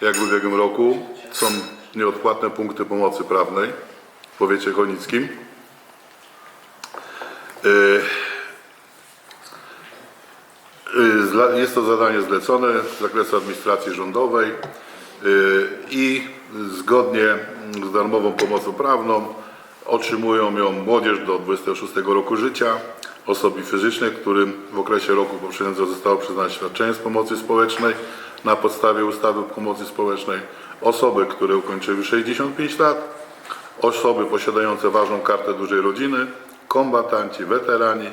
jak w ubiegłym roku. Są nieodpłatne punkty pomocy prawnej w powiecie chojnickim. Y, y, Jest to zadanie zlecone z zakresu administracji rządowej y, i zgodnie z darmową pomocą prawną otrzymują ją młodzież do 26 roku życia, osoby fizyczne, którym w okresie roku poprzedniego zostało przyznane świadczenie z pomocy społecznej na podstawie ustawy o pomocy społecznej, osoby, które ukończyły 65 lat, osoby posiadające ważną kartę dużej rodziny, kombatanci, weterani,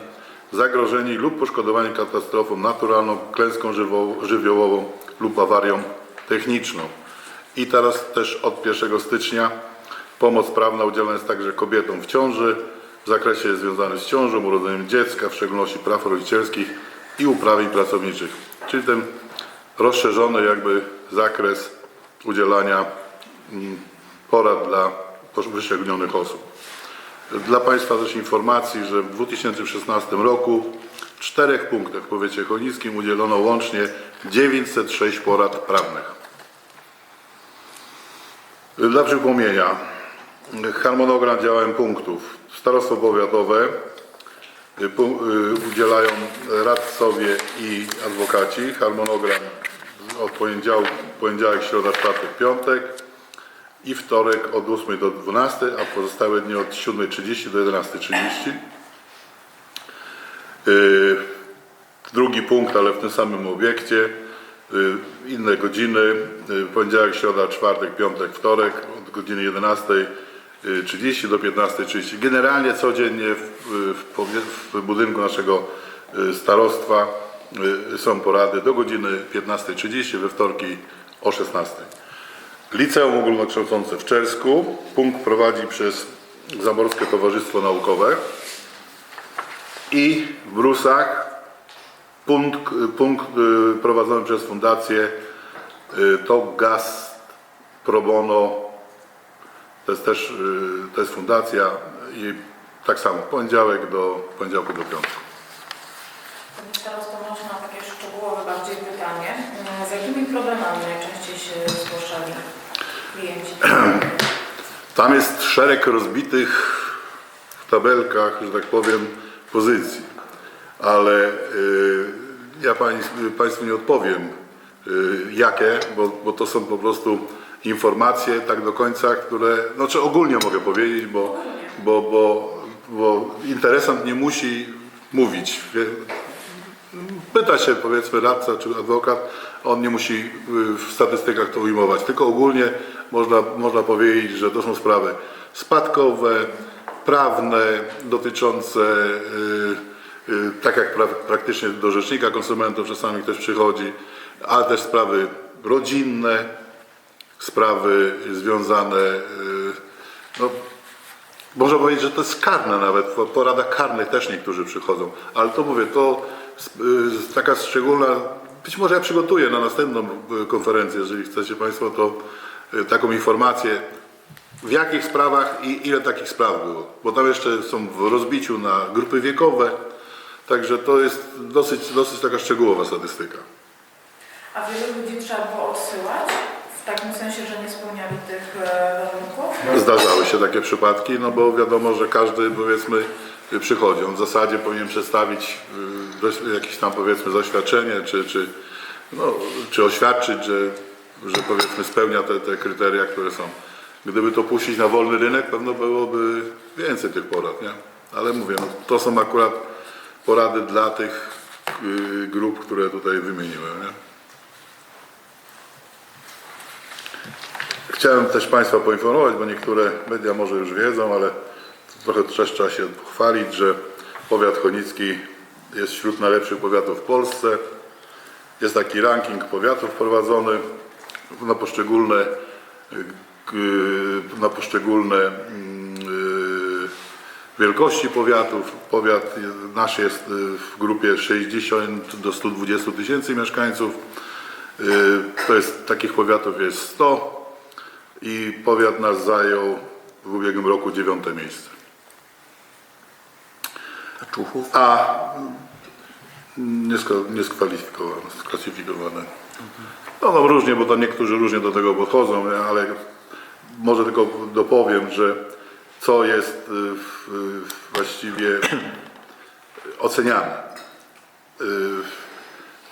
zagrożeni lub poszkodowani katastrofą naturalną, klęską żywiołową lub awarią techniczną. I teraz też od 1 stycznia pomoc prawna udzielana jest także kobietom w ciąży. W zakresie związanym z ciążą, urodzeniem dziecka, w szczególności praw rodzicielskich i uprawnień pracowniczych. Czyli ten rozszerzony jakby zakres udzielania mm, porad dla wyszczególnionych osób. Dla Państwa też informacji, że w 2016 roku w czterech punktach w powiecie chojnickim udzielono łącznie 906 porad prawnych. Dla przypomnienia, harmonogram działań punktów. Starostwo powiatowe y, y, udzielają radcowie i adwokaci. Harmonogram od poniedziałku, poniedziałek, środa, czwartek, piątek i wtorek od 8 do 12, a pozostałe dni od 7.30 do 11.30. Yy, Drugi punkt, ale w tym samym obiekcie, yy, inne godziny, yy, poniedziałek, środa, czwartek, piątek, wtorek od godziny 11.30 do 15.30. Generalnie codziennie w, w, w budynku naszego yy, starostwa są porady do godziny 15.30, we wtorki o 16.00. Liceum Ogólnokształcące w Czersku. Punkt prowadzi przez Zamorskie Towarzystwo Naukowe. I w Brusach punkt, punkt y, prowadzony przez Fundację y, to Gaz Pro Bono. To jest też y, to jest fundacja i tak samo poniedziałek do poniedziałku do piątku. Teraz to można takie szczegółowe bardziej pytanie. Z jakimi problemami najczęściej się zgłaszali klienci? Tam jest szereg rozbitych w tabelkach, że tak powiem, pozycji, ale y, ja pań, Państwu nie odpowiem y, jakie, bo, bo to są po prostu informacje tak do końca, które, znaczy ogólnie mogę powiedzieć, bo, bo, bo, bo interesant nie musi mówić. Pyta się powiedzmy radca czy adwokat, on nie musi y, w statystykach to ujmować, tylko ogólnie można, można powiedzieć, że to są sprawy spadkowe, prawne, dotyczące, y, y, tak jak pra, praktycznie do rzecznika konsumentów czasami ktoś przychodzi, ale też sprawy rodzinne, sprawy związane, no, można powiedzieć, że to jest karne nawet, po poradach karnych też niektórzy przychodzą, ale to mówię, to taka szczególna, być może ja przygotuję na następną y, konferencję, jeżeli chcecie Państwo, to y, taką informację, w jakich sprawach i ile takich spraw było, bo tam jeszcze są w rozbiciu na grupy wiekowe, także to jest dosyć, dosyć taka szczegółowa statystyka. A wielu ludzi trzeba było odsyłać? W takim sensie, że nie spełniali tych e, warunków? Zdarzały się takie przypadki, no bo wiadomo, że każdy powiedzmy On w zasadzie powinien przedstawić y, jakieś tam powiedzmy zaświadczenie, czy, czy, no, czy oświadczyć, że, że powiedzmy spełnia te, te kryteria, które są. Gdyby to puścić na wolny rynek, pewno byłoby więcej tych porad, nie? Ale mówię, no, to są akurat porady dla tych y, grup, które tutaj wymieniłem, nie? Chciałem też Państwa poinformować, bo niektóre media może już wiedzą, ale trochę też trzeba się pochwalić, że powiat chonicki jest wśród najlepszych powiatów w Polsce. Jest taki ranking powiatów prowadzony na poszczególne, na poszczególne mm, y, wielkości powiatów. Powiat nasz jest y, w grupie 60 do 120 tysięcy mieszkańców. Y, To jest, takich powiatów jest 100 i powiat nasz zajął w ubiegłym roku dziewiąte miejsce. A Czuchów? A mm, niesko- nieskwalifikowane, sklasyfikowane. No, no różnie, bo to niektórzy różnie do tego podchodzą, ale może tylko dopowiem, że co jest y, w- y, właściwie oceniane. Y,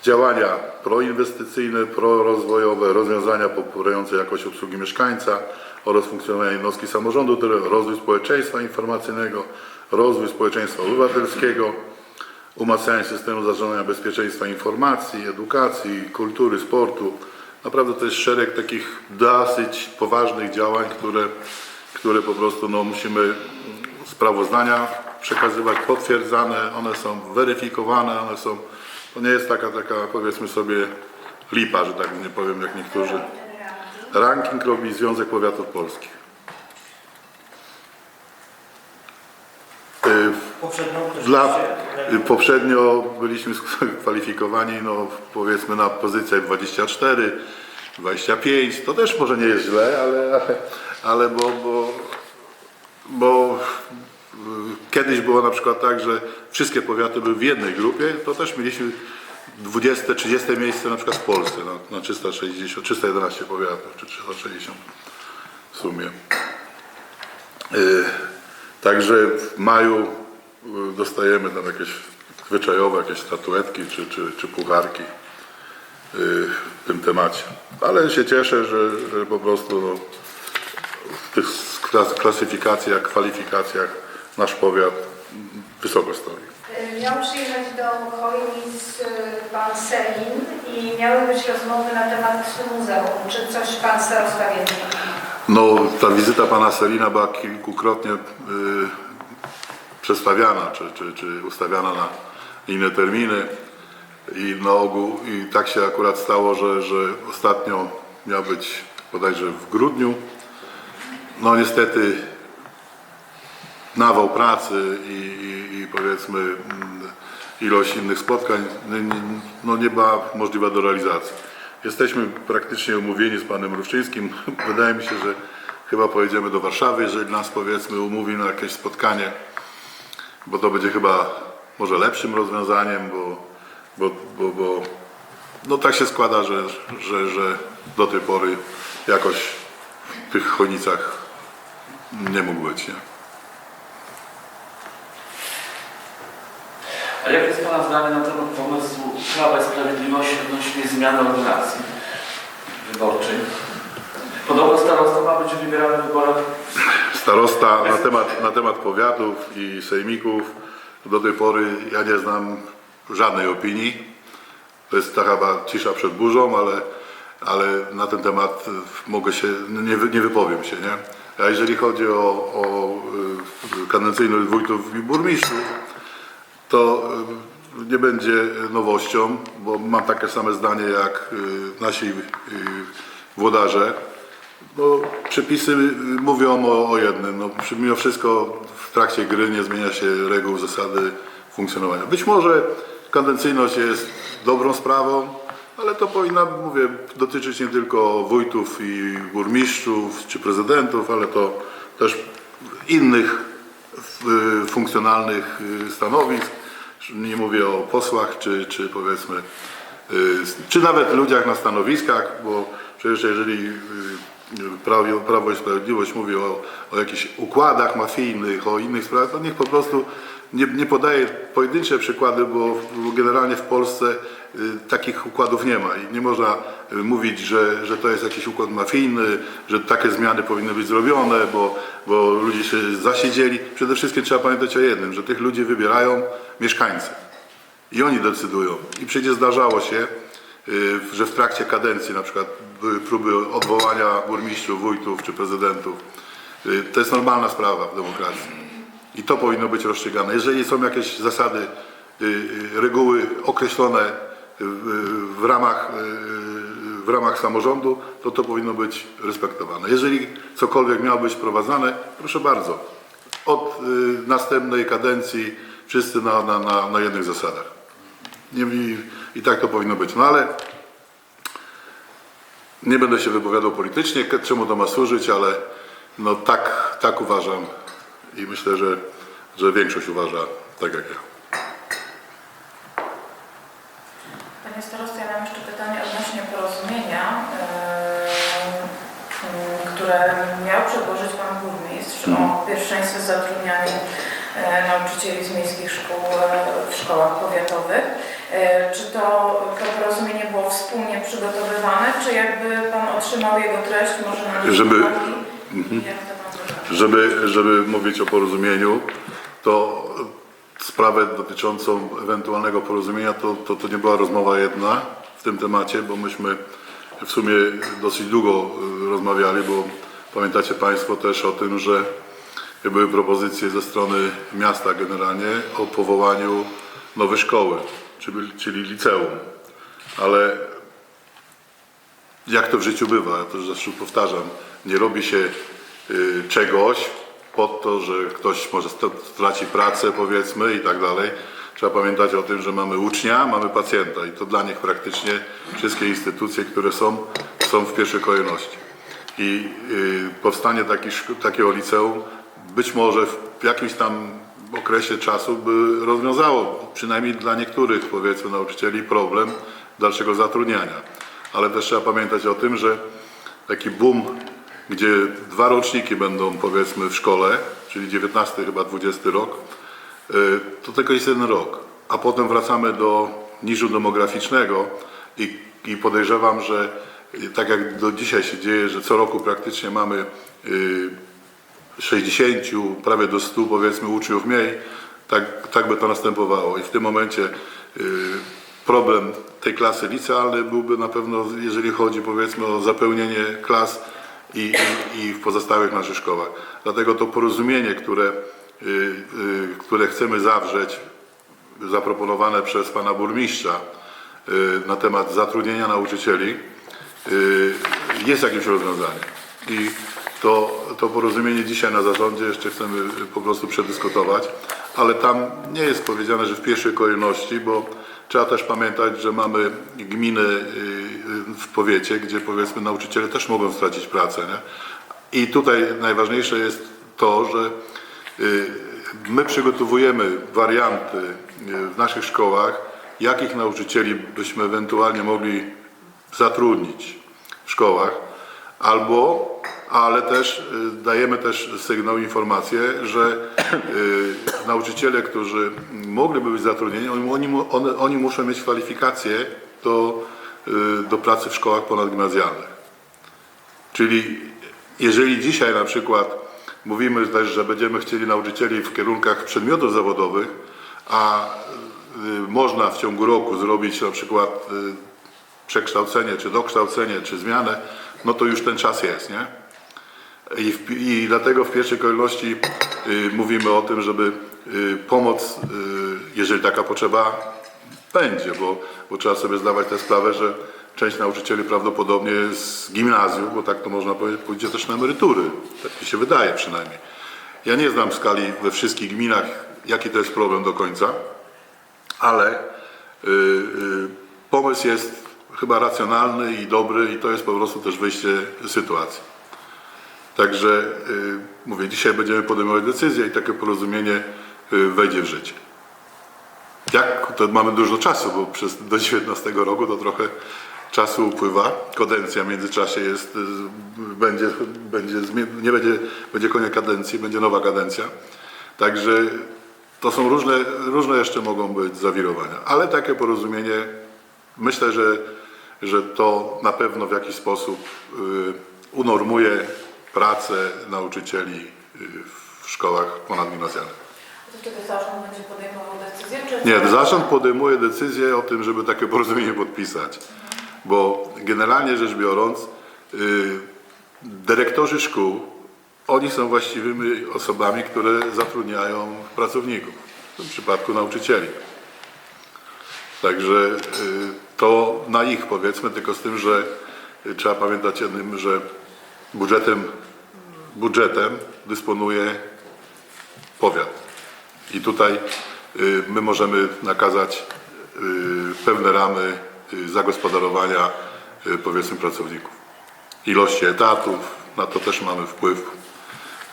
Działania proinwestycyjne, prorozwojowe, rozwiązania poprawujące jakość obsługi mieszkańca oraz funkcjonowanie jednostki samorządu, terytorialnego, rozwój społeczeństwa informacyjnego, rozwój społeczeństwa obywatelskiego, umacnianie systemu zarządzania bezpieczeństwa informacji, edukacji, kultury, sportu. Naprawdę to jest szereg takich dosyć poważnych działań, które, które po prostu no, musimy sprawozdania przekazywać, potwierdzane, one są weryfikowane, one są, to nie jest taka, taka powiedzmy sobie lipa, że tak nie powiem jak niektórzy. Ranking robi Związek Powiatów Polskich. Poprzednią też dla, y, poprzednio byliśmy kwalifikowani, no powiedzmy na pozycjach 24, 25, to też może nie jest źle, ale, ale, bo, bo, bo y, kiedyś było na przykład tak, że wszystkie powiaty były w jednej grupie, to też mieliśmy 20, 30 miejsce na przykład w Polsce na, na 360, 311 powiatów, czy 360 w sumie. Y, Także w maju y, dostajemy tam jakieś zwyczajowe, jakieś statuetki czy, czy, czy pucharki y, w tym temacie. Ale się cieszę, że, że po prostu no, w tych klas- klasyfikacjach, kwalifikacjach nasz powiat wysoko stoi. Miał przyjechać do Chojnic y, pan Selin i miały być rozmowy na temat muzeum. Czy coś pan starosta wie? No, ta wizyta pana Selina była kilkukrotnie y, przestawiana, czy, czy, czy ustawiana na inne terminy. I na ogół, i tak się akurat stało, że, że ostatnio miał być bodajże w grudniu. No niestety nawał pracy i, i, i powiedzmy mm, ilość innych spotkań no, no nie była możliwa do realizacji. Jesteśmy praktycznie umówieni z panem Rówczyńskim. Wydaje mi się, że chyba pojedziemy do Warszawy, jeżeli nas powiedzmy umówi na jakieś spotkanie, bo to będzie chyba może lepszym rozwiązaniem, bo, bo, bo, bo no tak się składa, że, że, że do tej pory jakoś w tych chojnicach nie mógł być. Nie? A jak jest Pana zdanie na temat pomysłu Prawa i Sprawiedliwości odnośnie zmiany ordynacji wyborczej? Podobno starosta ma być wybierany w wyborach Starosta na temat, na temat powiatów i sejmików do tej pory ja nie znam żadnej opinii. To jest taka chyba cisza przed burzą, ale, ale na ten temat mogę się, nie, wy- nie wypowiem się. Nie? A jeżeli chodzi o, o y, kadencyjność wójtów i burmistrzów, to nie będzie nowością, bo mam takie same zdanie jak y, nasi y, włodarze. No, przepisy y, mówią o, o jednym. No, mimo wszystko w trakcie gry nie zmienia się reguł, zasady funkcjonowania. Być może kadencyjność jest dobrą sprawą, ale to powinna, mówię, dotyczyć nie tylko wójtów i burmistrzów czy prezydentów, ale to też innych funkcjonalnych stanowisk. Nie mówię o posłach czy, czy powiedzmy, y, czy nawet ludziach na stanowiskach, bo przecież jeżeli y, Prawo, Prawo i Sprawiedliwość mówi o, o jakichś układach mafijnych, o innych sprawach, to niech po prostu nie, nie podaje pojedyncze przykłady, bo generalnie w Polsce takich układów nie ma i nie można y, mówić, że, że to jest jakiś układ mafijny, że takie zmiany powinny być zrobione, bo, bo ludzie się zasiedzieli. Przede wszystkim trzeba pamiętać o jednym, że tych ludzi wybierają mieszkańcy i oni decydują. I przecież zdarzało się, y, że w trakcie kadencji na przykład były próby odwołania burmistrzów, wójtów czy prezydentów. Y, To jest normalna sprawa w demokracji. I to powinno być rozstrzygane. Jeżeli są jakieś zasady, y, y, reguły określone y, w, ramach, y, w ramach samorządu, to to powinno być respektowane. Jeżeli cokolwiek miało być wprowadzane, proszę bardzo, od y, następnej kadencji wszyscy na, na, na, na jednych zasadach. I, I tak to powinno być. No ale nie będę się wypowiadał politycznie, czemu to ma służyć, ale no tak, tak uważam i myślę, że, że większość uważa tak jak ja. Panie starosto, ja mam jeszcze pytanie odnośnie porozumienia, e, które miał przedłożyć Pan Burmistrz o mhm. pierwszeństwie zatrudniania e, nauczycieli z miejskich szkół e, w szkołach powiatowych. Czy to, to porozumienie było wspólnie przygotowywane, czy jakby Pan otrzymał jego treść, może nam żeby, mhm. żeby, żeby mówić o porozumieniu, to sprawę dotyczącą ewentualnego porozumienia to, to, to nie była rozmowa jedna w tym temacie, bo myśmy w sumie dosyć długo y, rozmawiali, bo pamiętacie Państwo też o tym, że były propozycje ze strony miasta generalnie o powołaniu nowej szkoły, czyli, czyli liceum. Ale jak to w życiu bywa, ja to zawsze powtarzam, nie robi się y, czegoś po to, że ktoś może st- straci pracę powiedzmy i tak dalej. Trzeba pamiętać o tym, że mamy ucznia, mamy pacjenta i to dla nich praktycznie wszystkie instytucje, które są, są w pierwszej kolejności. I y, powstanie taki, takiego liceum być może w jakimś tam okresie czasu by rozwiązało, przynajmniej dla niektórych powiedzmy nauczycieli, problem dalszego zatrudniania. Ale też trzeba pamiętać o tym, że taki boom, gdzie dwa roczniki będą powiedzmy w szkole, czyli 19 chyba 20 rok, y, to tylko jest jeden rok. A potem wracamy do niżu demograficznego i, i podejrzewam, że y, tak jak do dzisiaj się dzieje, że co roku praktycznie mamy y, 60, prawie do 100 powiedzmy uczniów mniej, tak, tak by to następowało. I w tym momencie y, problem tej klasy licealnej byłby na pewno, jeżeli chodzi powiedzmy o zapełnienie klas i, i, i w pozostałych naszych szkołach. Dlatego to porozumienie, które, y, y, które chcemy zawrzeć, zaproponowane przez pana burmistrza y, na temat zatrudnienia nauczycieli, jest jakimś rozwiązaniem. I to, to porozumienie dzisiaj na zarządzie jeszcze chcemy po prostu przedyskutować, ale tam nie jest powiedziane, że w pierwszej kolejności, bo trzeba też pamiętać, że mamy gminy y, w powiecie, gdzie powiedzmy nauczyciele też mogą stracić pracę. Nie? I tutaj najważniejsze jest to, że y, my przygotowujemy warianty y, w naszych szkołach, jakich nauczycieli byśmy ewentualnie mogli zatrudnić w szkołach, albo, ale też y, dajemy też sygnał, informację, że y, nauczyciele, którzy mogliby być zatrudnieni, oni, oni, oni muszą mieć kwalifikacje do, y, do pracy w szkołach ponadgimnazjalnych. Czyli jeżeli dzisiaj na przykład mówimy też, że będziemy chcieli nauczycieli w kierunkach przedmiotów zawodowych, a można w ciągu roku zrobić na przykład przekształcenie, czy dokształcenie, czy zmianę, no to już ten czas jest, nie? I, w, I dlatego w pierwszej kolejności y, mówimy o tym, żeby y, pomoc, y, jeżeli taka potrzeba będzie, bo, bo trzeba sobie zdawać tę sprawę, że część nauczycieli prawdopodobnie z gimnazjum, bo tak to można powiedzieć, pójdzie też na emerytury. Tak mi się wydaje przynajmniej. Ja nie znam skali we wszystkich gminach, jaki to jest problem do końca, ale y, y, pomysł jest chyba racjonalny i dobry i to jest po prostu też wyjście z sytuacji. Także y, mówię, dzisiaj będziemy podejmować decyzję i takie porozumienie y, wejdzie w życie. Jak to mamy dużo czasu, bo przez do 19 roku to trochę czasu upływa. Kadencja w międzyczasie jest, y, będzie, będzie, nie będzie, będzie koniec kadencji, będzie nowa kadencja. Także to są różne, różne jeszcze mogą być zawirowania, ale takie porozumienie myślę, że, że to na pewno w jakiś sposób y, unormuje pracę nauczycieli y, w szkołach ponadgimnazjalnych. To wtedy zarząd będzie podejmował decyzję? Czy Nie, zarząd podejmuje decyzję o tym, żeby takie porozumienie podpisać. Bo generalnie rzecz biorąc, y, dyrektorzy szkół, oni są właściwymi osobami, które zatrudniają pracowników, w tym przypadku nauczycieli. Także y, to na ich powiedzmy, tylko z tym, że y, trzeba pamiętać o tym, że budżetem, budżetem dysponuje powiat. I tutaj y, my możemy nakazać pewne ramy zagospodarowania powiedzmy pracowników. Ilości etatów, na to też mamy wpływ,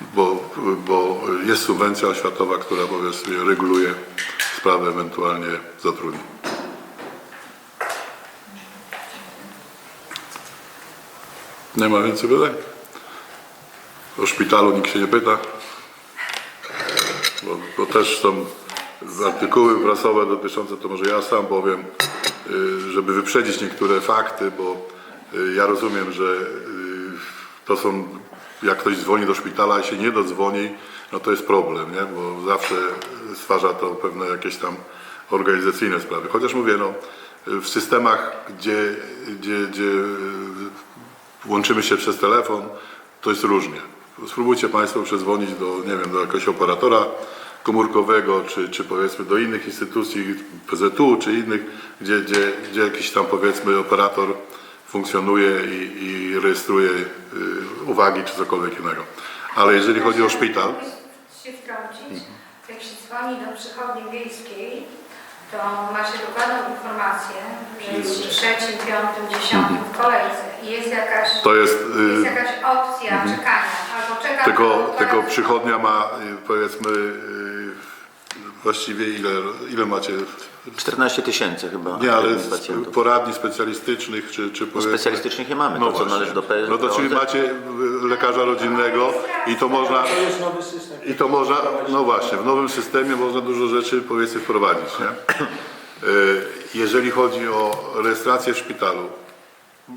bo, bo jest subwencja oświatowa, która powiedzmy reguluje sprawę ewentualnie zatrudnień. Nie ma więcej pytań? O szpitalu nikt się nie pyta. Bo, bo też są artykuły prasowe dotyczące, to może ja sam powiem, y, żeby wyprzedzić niektóre fakty, bo y, ja rozumiem, że y, to są, jak ktoś dzwoni do szpitala i się nie dodzwoni, no to jest problem, nie? bo zawsze stwarza to pewne jakieś tam organizacyjne sprawy. Chociaż mówię, no, w systemach, gdzie, gdzie, gdzie łączymy się przez telefon, to jest różnie. Spróbujcie Państwo przedzwonić do, nie wiem, do jakiegoś operatora komórkowego, czy, czy powiedzmy do innych instytucji, PZU, czy innych, gdzie, gdzie, gdzie jakiś tam powiedzmy operator funkcjonuje i, i rejestruje y, uwagi, czy cokolwiek innego. Ale jeżeli chodzi o szpital, się. Jak się dzwoni do przychodni wiejskiej, to ma się dokładną informację, że jest trzecim, piątym, dziesiątym w kolejce i jest jakaś, to jest... y, jest jakaś opcja czekania, albo czeka Tylko, tylko przychodnia ma y, powiedzmy y, właściwie ile, ile macie? 14 tysięcy chyba Nie, ale pacjentów. poradni specjalistycznych czy, czy No, specjalistycznych nie mamy, No to co właśnie. należy do PSO. No to czyli macie lekarza rodzinnego i to można... To jest nowy system. I to można, no właśnie, w nowym systemie można dużo rzeczy powiedzmy wprowadzić, nie? Y, Jeżeli chodzi o rejestrację w szpitalu,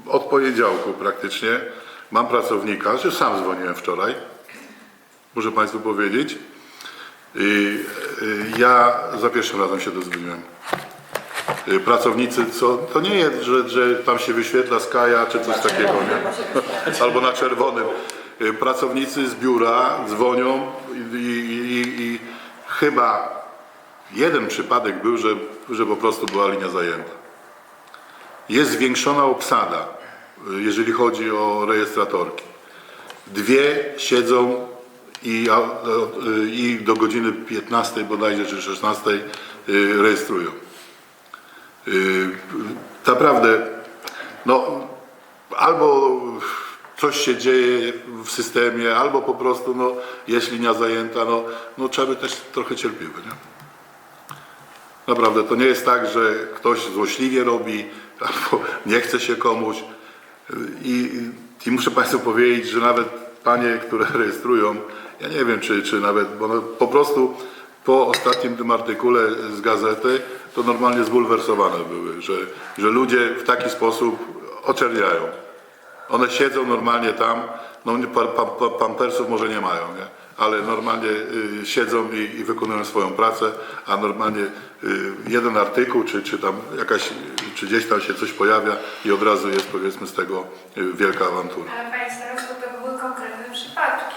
od poniedziałku praktycznie mam pracownika, że sam dzwoniłem wczoraj, muszę Państwu powiedzieć. I y, ja za pierwszym razem się dozwoliłem. Y, Pracownicy, co, to nie jest, że, że tam się wyświetla skaja czy coś takiego, nie? Albo na czerwonym. Y, Pracownicy z biura dzwonią i, i, i, chyba jeden przypadek był, że, że po prostu była linia zajęta. Jest zwiększona obsada, y, jeżeli chodzi o rejestratorki. Dwie siedzą i, y, i do godziny 15 bodajże czy 16 y, rejestrują. Y, Naprawdę, no albo coś się dzieje w systemie, albo po prostu no, jest linia zajęta, no, no trzeba być też trochę cierpliwy. Nie? Naprawdę, to nie jest tak, że ktoś złośliwie robi, albo nie chce się komuś. I, i muszę Państwu powiedzieć, że nawet panie, które rejestrują, ja nie wiem, czy, czy nawet, bo no, po prostu po ostatnim tym artykule z gazety, to normalnie zbulwersowane były, że, że ludzie w taki sposób oczerniają. One siedzą normalnie tam, no pampersów może nie mają, nie? ale normalnie y, siedzą i, i wykonują swoją pracę, a normalnie y, jeden artykuł, czy, czy tam jakaś, czy gdzieś tam się coś pojawia i od razu jest powiedzmy z tego y, wielka awantura. Ale Panie Starosto, to były konkretne przypadki.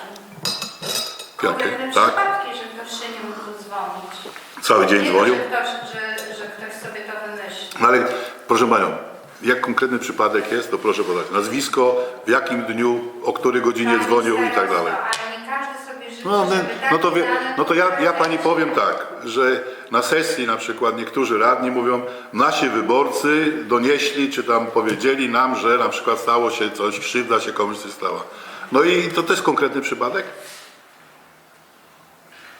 Jakie? Konkretne Tak? przypadki, że ktoś się nie mógł dzwonić. Cały dzień Nie, dzwonił? Że ktoś, że, że ktoś sobie to wymyślił. No ale proszę Panią, jak konkretny przypadek jest, to proszę podać nazwisko, w jakim dniu, o której godzinie Panie dzwonił i tak dalej. Ale nie każdy sobie życzy, No, no, żeby no, to, wie, dane no to ja, ja pani powiem tak, że na sesji na przykład niektórzy radni mówią, nasi wyborcy donieśli, czy tam powiedzieli nam, że na przykład stało się coś, krzywda się komuś coś stała. No i to też konkretny przypadek?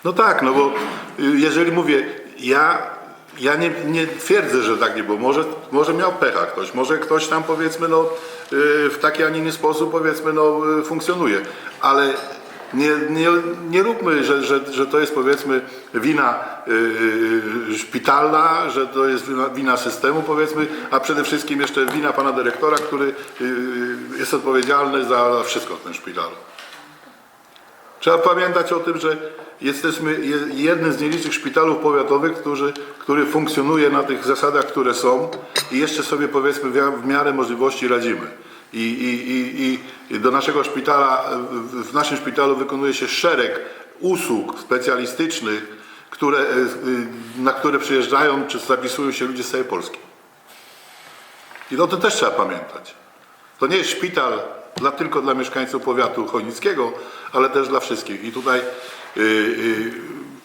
No tak, no bo y, jeżeli mówię, ja, ja nie, nie twierdzę, że tak nie było. Może, może miał pecha ktoś, może ktoś tam powiedzmy no, y, w taki, a nie inny sposób powiedzmy no, y, funkcjonuje, ale nie, nie, nie róbmy, że, że, że to jest powiedzmy wina y, y, szpitalna, że to jest wina, wina systemu powiedzmy, a przede wszystkim jeszcze wina pana dyrektora, który y, y, jest odpowiedzialny za wszystko w tym szpitalu. Trzeba pamiętać o tym, że jesteśmy je- jednym z nielicznych szpitalów powiatowych, którzy, który funkcjonuje na tych zasadach, które są i jeszcze sobie powiedzmy w miarę możliwości radzimy. I, i, i, i do naszego szpitala, w naszym szpitalu wykonuje się szereg usług specjalistycznych, które, e, y, na które przyjeżdżają czy zapisują się ludzie z całej Polski. I o tym też trzeba pamiętać. To nie jest szpital dla, tylko dla mieszkańców powiatu chojnickiego, ale też dla wszystkich. I tutaj y, y,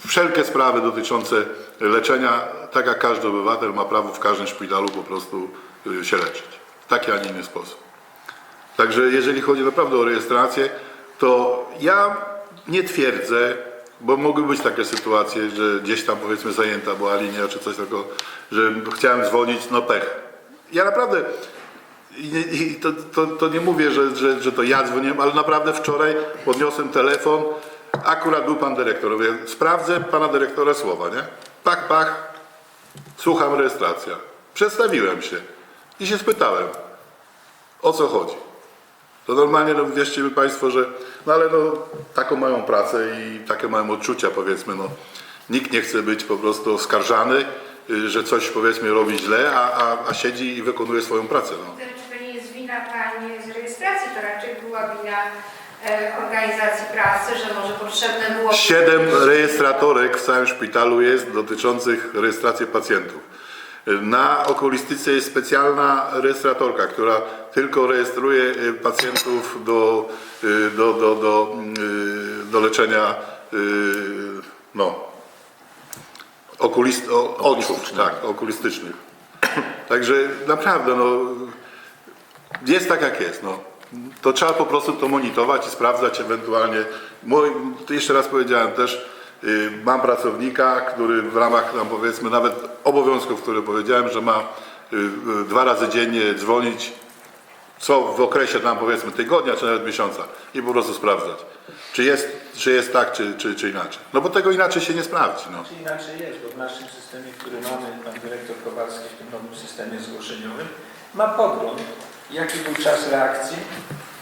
wszelkie sprawy dotyczące leczenia, tak jak każdy obywatel ma prawo w każdym szpitalu po prostu y, się leczyć. W taki, a nie inny sposób. Także jeżeli chodzi naprawdę o rejestrację, to ja nie twierdzę, bo mogły być takie sytuacje, że gdzieś tam powiedzmy zajęta była linia czy coś takiego, że chciałem dzwonić, no pech. Ja naprawdę I, i to, to, to nie mówię, że, że, że to ja dzwoniłem, ale naprawdę wczoraj podniosłem telefon, akurat był pan dyrektor. Mówię, sprawdzę pana dyrektora słowa, nie? Pach, pach, słucham rejestracja. Przedstawiłem się i się spytałem, o co chodzi. To normalnie, no wierzcie mi Państwo, że no ale no, taką mają pracę i takie mają odczucia, powiedzmy, no. Nikt nie chce być po prostu oskarżany, y, że coś powiedzmy robi źle, a, a, a siedzi i wykonuje swoją pracę. No. Czy to nie jest wina Pani z rejestracji, to raczej była wina e, organizacji pracy, że może potrzebne było... Siedem rejestratorek w całym szpitalu jest dotyczących rejestracji pacjentów. Na okulistyce jest specjalna rejestratorka, która tylko rejestruje y, pacjentów do, y, do, do, do, y, do leczenia y, no, okulist, o, oczu, tak, okulistycznych. Także naprawdę, no, jest tak jak jest. No. To trzeba po prostu to monitorować i sprawdzać ewentualnie. Mój, jeszcze raz powiedziałem też, y, mam pracownika, który w ramach tam powiedzmy nawet obowiązków, które powiedziałem, że ma y, y, dwa razy dziennie dzwonić, co w okresie tam powiedzmy tygodnia czy nawet miesiąca i po prostu sprawdzać, czy jest, czy jest tak, czy, czy, czy inaczej. No bo tego inaczej się nie sprawdzi. No. Czy inaczej jest, bo w naszym systemie, który mamy, pan dyrektor Kowalski w tym nowym systemie zgłoszeniowym, ma podgląd, jaki był czas reakcji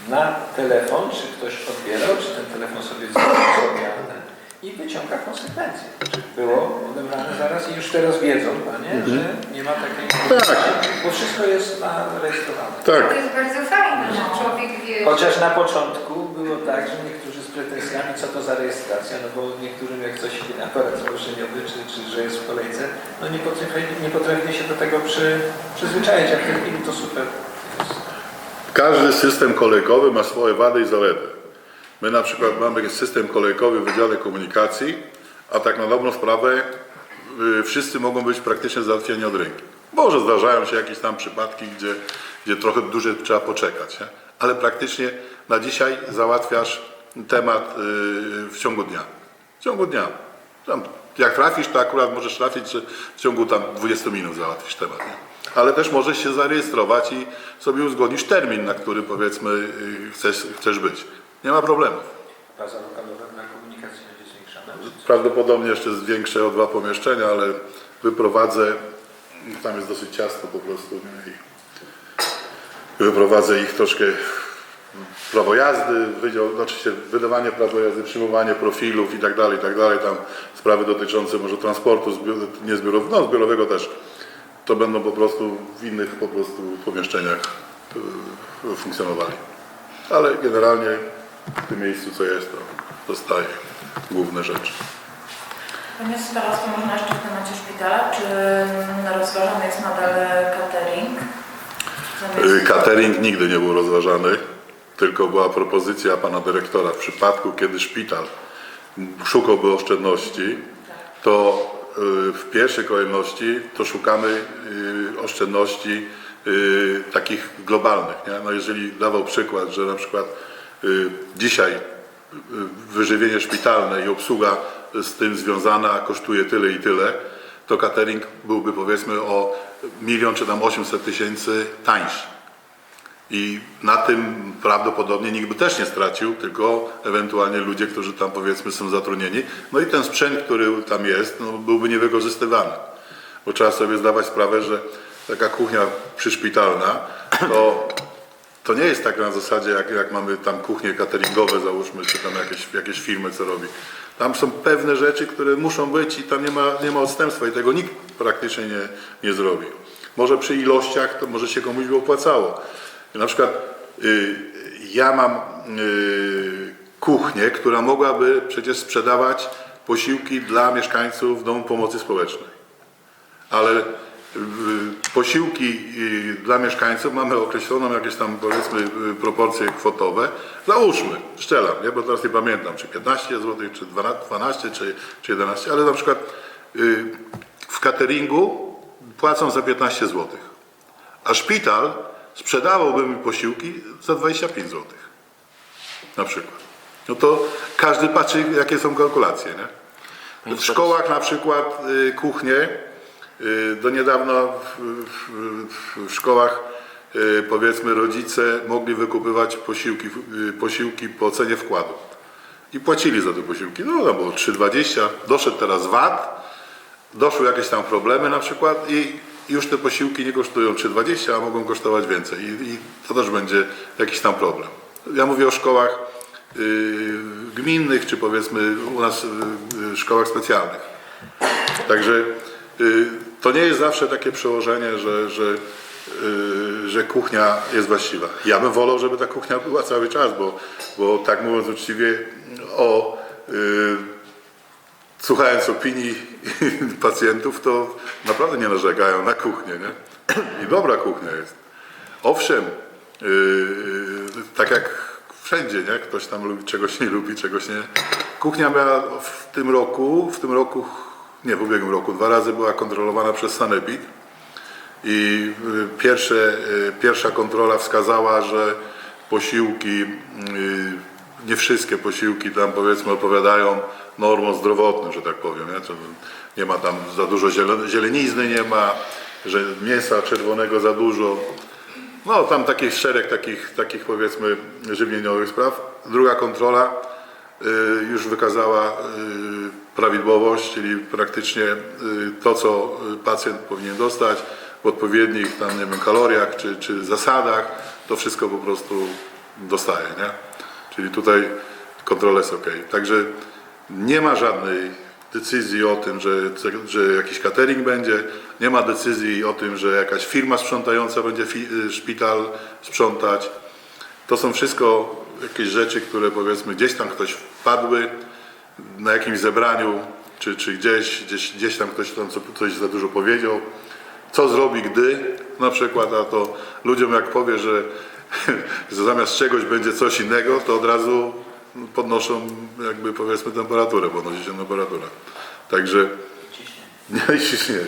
na telefon, czy ktoś odbierał, czy ten telefon sobie zrobił i wyciąga konsekwencje. Czy było odebrane zaraz i już teraz wiedzą, panie, że nie ma takiej Tak. bo wszystko jest zarejestrowane. Tak. To jest bardzo fajne, że człowiek wie... Chociaż na początku było tak, że niektórzy z pretensjami, co to za rejestracja, no bo niektórym jak coś aparat zgłoszeniowy, czy, czy że jest w kolejce, no nie potrafili, nie potrafili się do tego przy, przyzwyczaić, a w tej chwili to super. Każdy system kolejkowy ma swoje wady i zalety. My na przykład mamy system kolejkowy w Wydziale Komunikacji, a tak na dobrą sprawę y, wszyscy mogą być praktycznie załatwieni od ręki. Może zdarzają się jakieś tam przypadki, gdzie, gdzie trochę dłużej trzeba poczekać, nie? ale praktycznie na dzisiaj załatwiasz temat y, w ciągu dnia. W ciągu dnia. Jak trafisz, to akurat możesz trafić, że w ciągu tam 20 minut załatwisz temat. Nie? Ale też możesz się zarejestrować i sobie uzgodnisz termin, na który powiedzmy y, chcesz, chcesz być. Nie ma problemu. Baza lokalowa na będzie zwiększana. Prawdopodobnie jeszcze zwiększę o dwa pomieszczenia, ale wyprowadzę, tam jest dosyć ciasno po prostu? I wyprowadzę ich troszkę prawo jazdy, wydział, znaczy się wydawanie prawa jazdy, przyjmowanie profilów i tak dalej, i tak dalej, tam sprawy dotyczące może transportu zbior- niezbiorowego, no zbiorowego też, to będą po prostu w innych po prostu pomieszczeniach y, funkcjonowali. Ale generalnie w tym miejscu co jest, to zostaje główne rzeczy. Panie starosto, można jeszcze w temacie szpitala, czy rozważany jest nadal catering? Y, Catering nigdy nie był rozważany, tylko była propozycja pana dyrektora w przypadku, kiedy szpital szukałby oszczędności, to w pierwszej kolejności to szukamy y, oszczędności y, takich globalnych. Nie? No jeżeli dawał przykład, że na przykład y, dzisiaj y, wyżywienie szpitalne i obsługa z tym związana kosztuje tyle i tyle, to catering byłby powiedzmy o milion czy tam 800 tysięcy tańszy. I na tym prawdopodobnie nikt by też nie stracił, tylko ewentualnie ludzie, którzy tam powiedzmy są zatrudnieni. No i ten sprzęt, który tam jest, no, byłby niewykorzystywany. Bo trzeba sobie zdawać sprawę, że taka kuchnia przyszpitalna, to, to nie jest tak na zasadzie, jak, jak mamy tam kuchnie cateringowe, załóżmy, czy tam jakieś, jakieś firmy, co robi. Tam są pewne rzeczy, które muszą być i tam nie ma, nie ma odstępstwa i tego nikt praktycznie nie, nie zrobi. Może przy ilościach to może się komuś by opłacało. Na przykład y, ja mam y, kuchnię, która mogłaby przecież sprzedawać posiłki dla mieszkańców Domu Pomocy Społecznej. Ale y, posiłki dla mieszkańców mamy określoną jakieś tam powiedzmy proporcje kwotowe. Załóżmy, szczelam, nie? bo teraz nie pamiętam, czy 15 zł, czy 12, czy, czy 11, ale na przykład w cateringu płacą za 15 zł, a szpital sprzedawałby mi posiłki za 25 zł. Na przykład. No to każdy patrzy, jakie są kalkulacje. Nie? W szkołach na przykład y, kuchnie, y, do niedawna w, w, w, szkołach y, powiedzmy rodzice mogli wykupywać posiłki, posiłki po cenie wkładu. I płacili za te posiłki. No, no bo 3,20, doszedł teraz VAT, doszły jakieś tam problemy na przykład i już te posiłki nie kosztują 3,20, a mogą kosztować więcej i, i to też będzie jakiś tam problem. Ja mówię o szkołach y, gminnych, czy powiedzmy u nas y, szkołach specjalnych. Także y, to nie jest zawsze takie przełożenie, że, że, y, że kuchnia jest właściwa. Ja bym wolał, żeby ta kuchnia była cały czas, bo, bo tak mówiąc uczciwie o y, słuchając opinii pacjentów, to naprawdę nie narzekają na kuchnię, nie? I dobra kuchnia jest. Owszem, yy, tak jak wszędzie, nie? Ktoś tam lubi, czegoś nie lubi, czegoś nie. Kuchnia miała w tym roku, w tym roku, nie, w ubiegłym roku, dwa razy była kontrolowana przez Sanepid i y, pierwsze, y, pierwsza kontrola wskazała, że posiłki, y, nie wszystkie posiłki tam powiedzmy odpowiadają normom zdrowotnym, że tak powiem. Nie, To nie ma tam za dużo ziele- zielenizny, nie ma, że mięsa czerwonego za dużo. No tam takich szereg takich, takich powiedzmy żywieniowych spraw. Druga kontrola y, już wykazała y, prawidłowość, czyli praktycznie y, to, co pacjent powinien dostać w odpowiednich tam, nie wiem, kaloriach czy, czy zasadach, to wszystko po prostu dostaje, nie? Czyli tutaj kontrola jest ok. Także nie ma żadnej decyzji o tym, że, że jakiś catering będzie, nie ma decyzji o tym, że jakaś firma sprzątająca będzie y, szpital sprzątać. To są wszystko jakieś rzeczy, które powiedzmy gdzieś tam ktoś wpadły na jakimś zebraniu, czy, czy gdzieś, gdzieś, gdzieś tam ktoś tam co- coś za dużo powiedział. Co zrobi, gdy na przykład, a to ludziom jak powie, że, że zamiast czegoś będzie coś innego, to od razu podnoszą jakby powiedzmy temperaturę, podnosi się temperatura. Także nie ciśnienie.